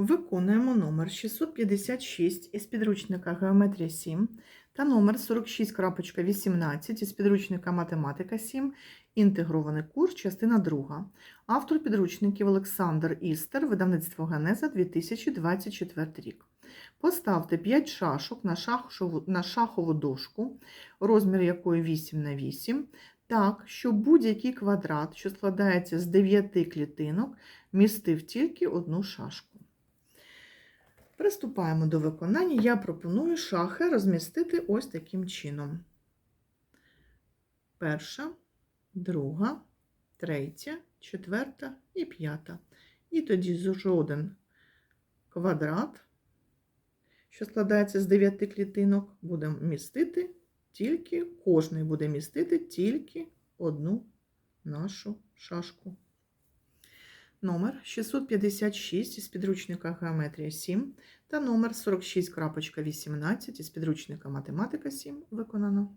Виконуємо номер 656 із підручника Геометрія 7 та номер 46.18 із підручника Математика 7, інтегрований курс, частина 2. Автор підручників Олександр Істер, видавництво Генеза 2024 рік. Поставте 5 шашок на шахову, на шахову дошку, розмір якої 8 на 8, так, щоб будь-який квадрат, що складається з 9 клітинок, містив тільки одну шашку. Приступаємо до виконання. Я пропоную шахи розмістити ось таким чином. Перша, друга, третя, четверта і п'ята. І тоді жоден квадрат, що складається з 9 клітинок, буде містити тільки, кожний буде містити тільки одну нашу шашку. Номер 656 із підручника Геометрія 7 та номер 46.18 із підручника Математика 7 виконано.